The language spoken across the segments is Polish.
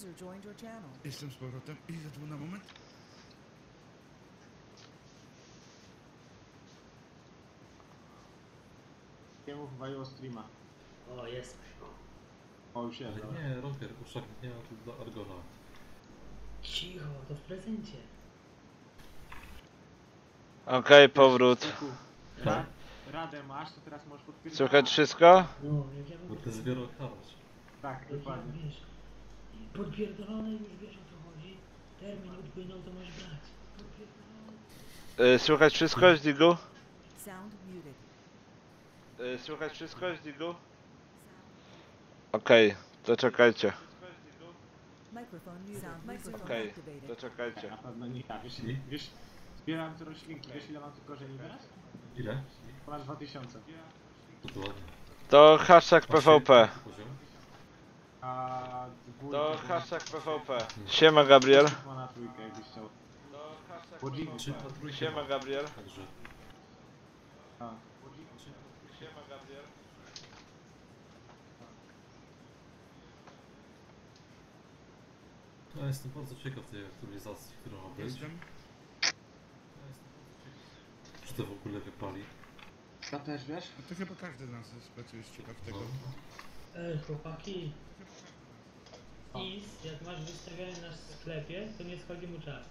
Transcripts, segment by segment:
User joined your channel. Jestem z powrotem. Idę tu na moment. Kiemu wywaliło streama. O, jest. O, już jest. Nie, Roger, uszak nie ma tu do Argona. Cicho, to w prezencie. Okej, powrót. Syku, Ra radę masz, to teraz możesz potwierdzić. Słychać wszystko? No, jak ja Bo mówię, ty zbiorą kawać. Tak, jak ja, dokładnie. wiesz, podpierdolone już wiesz o co chodzi. Termin upłynął, to masz brać. Y, Słychać wszystko, Zdigu? Sound muted. Y, Słychać wszystko, Zdigu? Okej, to czekajcie. Microphone muted. Sound microphone Okej, activated. to czekajcie. Na pewno nie ja. Wiesz, I? wiesz, zbieram te roślinki. Wiesz ile mam tu korzeni teraz? Ile? Ponad 2000. To ładnie. To hashtag PVP. Poziom? A to hashtag PVP. Siema, Gabriel. ma na trójkę jakbyś chciał. To hashtag trójkę Siema, ma. Gabriel. Także. A. Siema, Gabriel. Ja jestem bardzo ciekaw tej aktualizacji, która ma być. Ja. Czy to w ogóle wypali? To też wiesz? No to chyba każdy z nas jest ciekaw tego. No. Ej, chłopaki. IS, jak masz wystawiony na sklepie, to nie schodzi mu czas.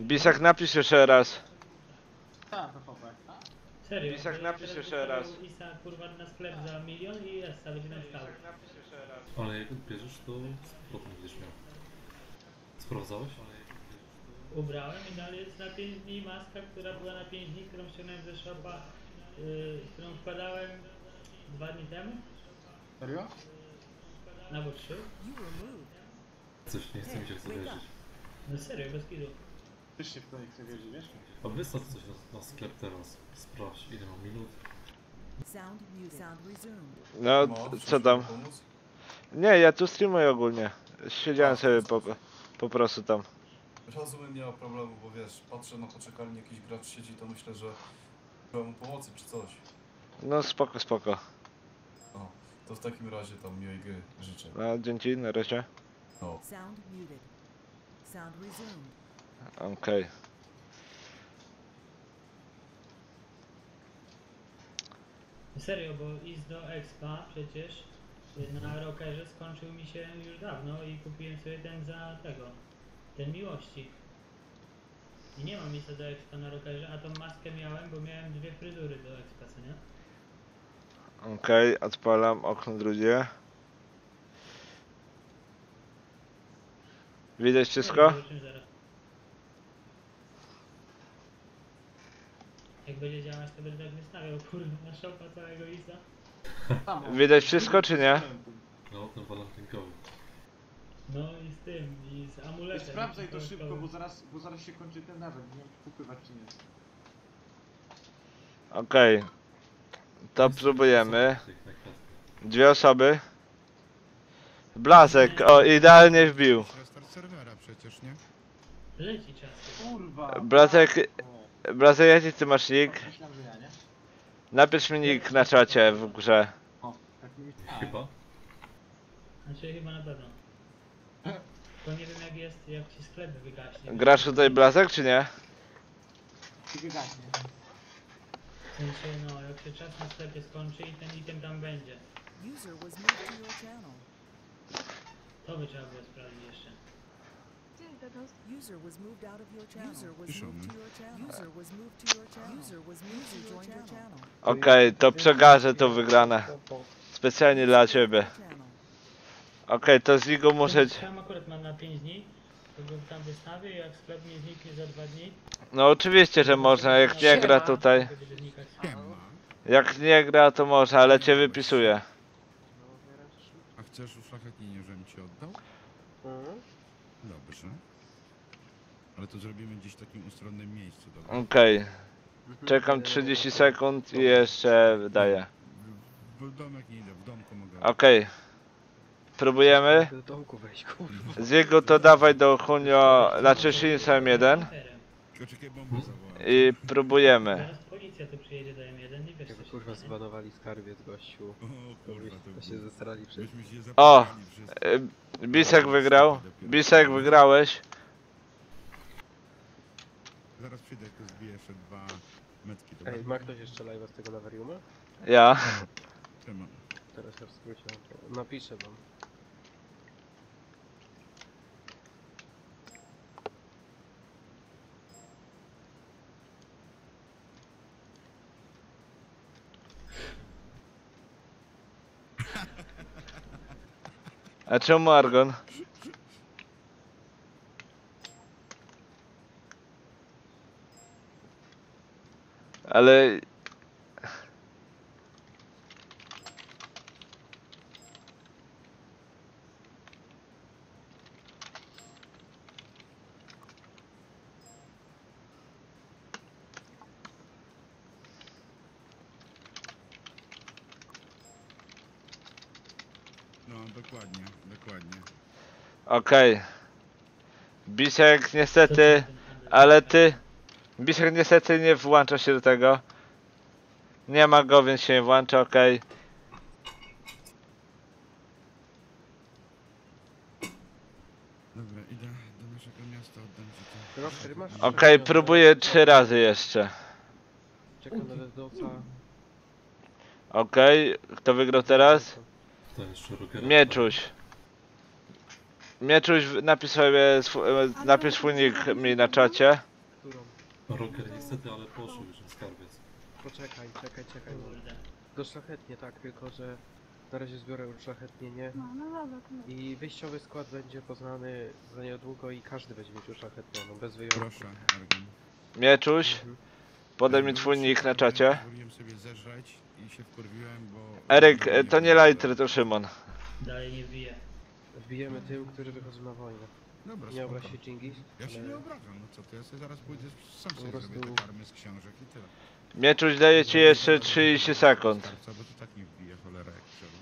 Bisak, napisz jeszcze raz. Tak, PvP. Serio. Pisak, bo ja napisz teraz jeszcze raz. wystawiał ISa kurwa na sklep za milion i jest będzie nam stał. napisz jeszcze raz. Ale jak odbierzesz, to potem będziesz miał. Sprawdzałeś? Ale to... Ubrałem i dalej jest na 5 dni maska, która była na 5 dni, którą ściągnąłem ze shopa, yy, którą wkładałem 2 dni temu, Serio? albo 3. You were moved. Coś nie chce mi się w to wierzyć. No serio, bez kidu. Też się w to nie chcę wierzyć, wiesz? A wystaw coś na, na sklep teraz. Sprawdź ile mam minut. Sound muted. Sound resumed. No, No, co tam? Pomóc? Nie, ja tu streamuję ogólnie. Siedziałem sobie po, po prostu tam. Rozumiem, nie ma problemu, bo wiesz, patrzę na poczekalni, jakiś gracz siedzi, to myślę, że trzeba mu pomocy czy coś. No spoko, spoko. To w takim razie tam miłej gry życzę. No, dzięki, na razie. No. Sound muted. Sound resumed. Okej. Serio, bo IS do Expa przecież na rockerze skończył mi się już dawno i kupiłem sobie ten za tego, ten miłości. I nie mam ISa do Expa na rockerze, a tą maskę miałem, bo miałem dwie fryzury do Expa, co nie? Okej, odpalam okno drugie. Widać wszystko? Jak będzie działać, to będę tak wystawiał, kurwa, na shopa całego ISa. Widać wszystko, czy nie? No, ten walentynkowy. No i z tym, i z amuletem. sprawdzaj to szybko, bo zaraz, bo zaraz się kończy ten nawet. Nie wiem, czy kupywać czy nie. Okej. To próbujemy. Dwie osoby. Blazek, o, idealnie wbił. Restart serwera przecież, nie? Leci czas. Kurwa! Blazek, Blazek, jaki ty masz nick? Myślałem, że ja, nie? Napisz mi nick na czacie w grze. O, tak mi. Chyba? Znaczy chyba na pewno. To nie wiem jak jest, jak ci sklep wygaśnie. Grasz tutaj Blazek, czy nie? I wygaśnie. Sensie, no, jak się czas na sklepie skończy i ten item tam będzie. User was moved to your channel. To by trzeba było sprawdzić jeszcze. User was moved out of your channel. User was Piszą moved mi. to your channel. User was moved to your channel. User was moved to your channel. Okej, to przekażę to wygrane. Specjalnie dla ciebie. Channel. Okej, to z Ligu muszę... Tam akurat mam na 5 dni. To go tam wystawię i jak sklep nie zniknie za 2 dni. No oczywiście, że można, jak nie gra tutaj. będzie. Jak nie gra to można, ale cię wypisuję. A chcesz uszlachetnienie, żebym ci oddał? Dobrze. Ale to zrobimy gdzieś w takim ustronnym miejscu, dobra? Okej. Czekam 30 sekund i jeszcze daję. W, w domek nie idę, w domku mogę. Okej. Próbujemy. Do domku wejść, kurwa. Z jego to dawaj do Hunio, znaczy Shinsem 1 Tylko czekaj, bombę zawołam. i próbujemy. Zaraz policja tu przyjedzie do M1 i wiesz co Jakby się kurwa stanie. zbanowali skarbiec gościu. O To, kurwa, to, to się zesrali wszyscy. byśmy się O! zapomnieli wszyscy. Y, Bisek wygrał. Bisek wygrałeś. Zaraz przyjdę, jak to zbiję jeszcze dwa metki, dobra? Ej, ma ktoś jeszcze live'a z tego Laveriuma? Ja. Siema. Teraz ja w skrócie. Napiszę wam. A czemu Argon? Ale... No, dokładnie, dokładnie. Okej. Bisek niestety, ale ty... Bisek niestety nie włącza się do tego. Nie ma go, więc się nie włącza, okej. Dobra, idę do naszego miasta, oddam ci to. Rocker, masz Okej, próbuję trzy razy jeszcze. Czekam na Dezdowca. Okej, kto wygrał teraz? To. Mieczuś. Mieczuś, napisz sobie, e, napisz swój nick mi na czacie. Którą? No, Rocker niestety, ale poszły już na skarbiec. Poczekaj, czekaj, czekaj. Do szlachetnie, tak, tylko że na razie zbiorę uszlachetnienie No, no dobra, to no. i wyjściowy skład będzie poznany za niedługo i każdy będzie mieć uszlachetnioną, bez wyjątku. Proszę, Argon. Mieczuś, Mhm. Podaj mi twój nick na czacie. Pozwoliłem sobie zeżreć i się wkurwiłem, bo... Eryk, e, to nie Lighter, to Szymon. Dalej nie bije. Wbijemy tym, którzy wychodzą na wojnę. Dobra, Nie obraź się Dżingis, Ja się nie obrażam, no co ty, ja sobie zaraz pójdę, sam sobie prostu- zrobię te farmy z książek i tyle. Mieczuś daje ci jeszcze 30 sekund. Co, bo to tak nie wbije cholera jak trzeba.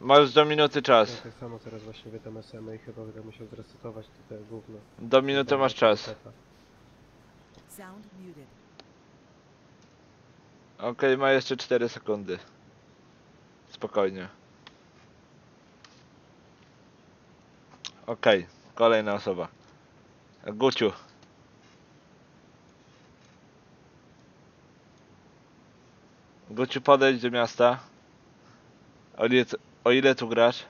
Masz do minuty ja czas. tak samo teraz właśnie wydam SM i chyba będę musiał zresetować te gówno. Do minuty masz czas. Sound muted. Okej, ma jeszcze 4 sekundy. Spokojnie. Okej, kolejna osoba. Guciu. Guciu, podejdź do miasta. O ile, o ile tu grasz?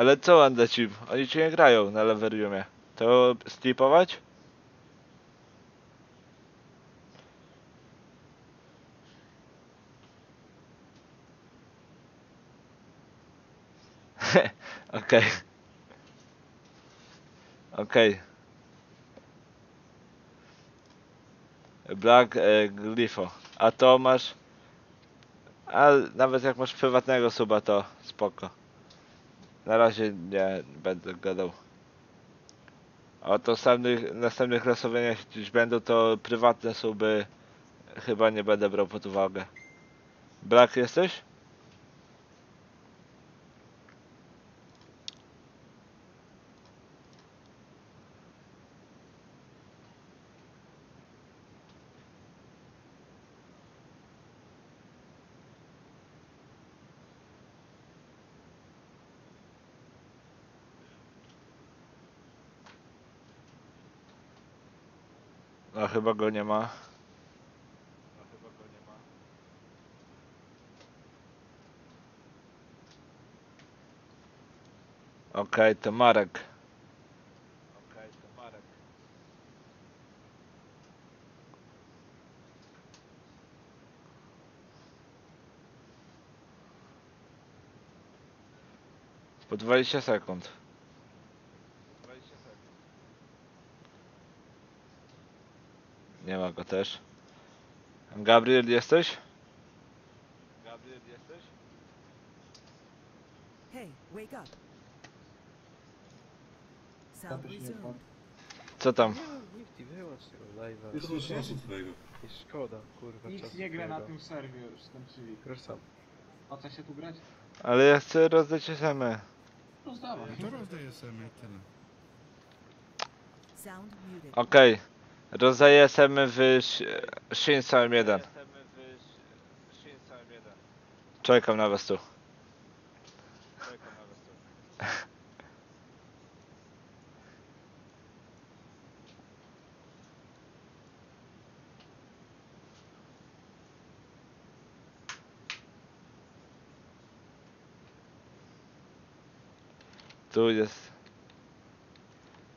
Ale co mam dać? Oni ci nie grają na leveriumie. To skipować? Okej. Okej. Black e, Glypho. A to masz... A nawet jak masz prywatnego suba to spoko. Na razie nie będę gadał. A to następnych, następnych losowieniach gdzieś będą to prywatne suby chyba nie będę brał pod uwagę. Brak jesteś? No chyba go nie ma. Okej, to Marek. Okej, to Marek. Po 20 sekund. 20 sekund. Nie ma go też. Gabriel jesteś? Gabriel jesteś? Hey, wake up. Sound resumed. Co tam? Niech ci wyłącz tego live'a. Nie czasu twojego. I szkoda, kurwa, Nikt nie gra na tym serwie, już skończyli. Grasz sam. Po co się tu grać? Ale ja chcę rozdać SM. Rozdawaj. No to rozdaj SM i tyle. Sound muted. Rozdaję SM w Shin Sam 1. Czekam na was tu. Tu jest.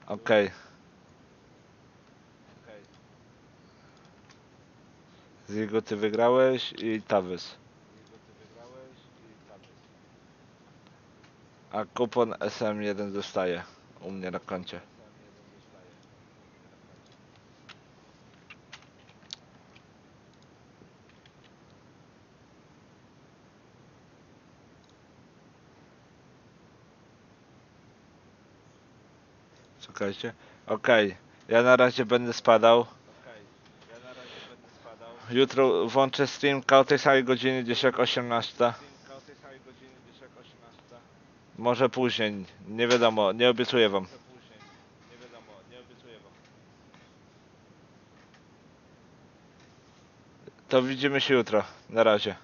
Okej. Zigo ty wygrałeś i Tawys. A kupon SM1 zostaje u mnie na koncie. Czekajcie. Okej. Ja na razie będę spadał. Jutro włączę streamka o tej samej godzinie gdzieś jak 18. Może później, nie wiadomo, nie obiecuję wam. To widzimy się jutro. Na razie.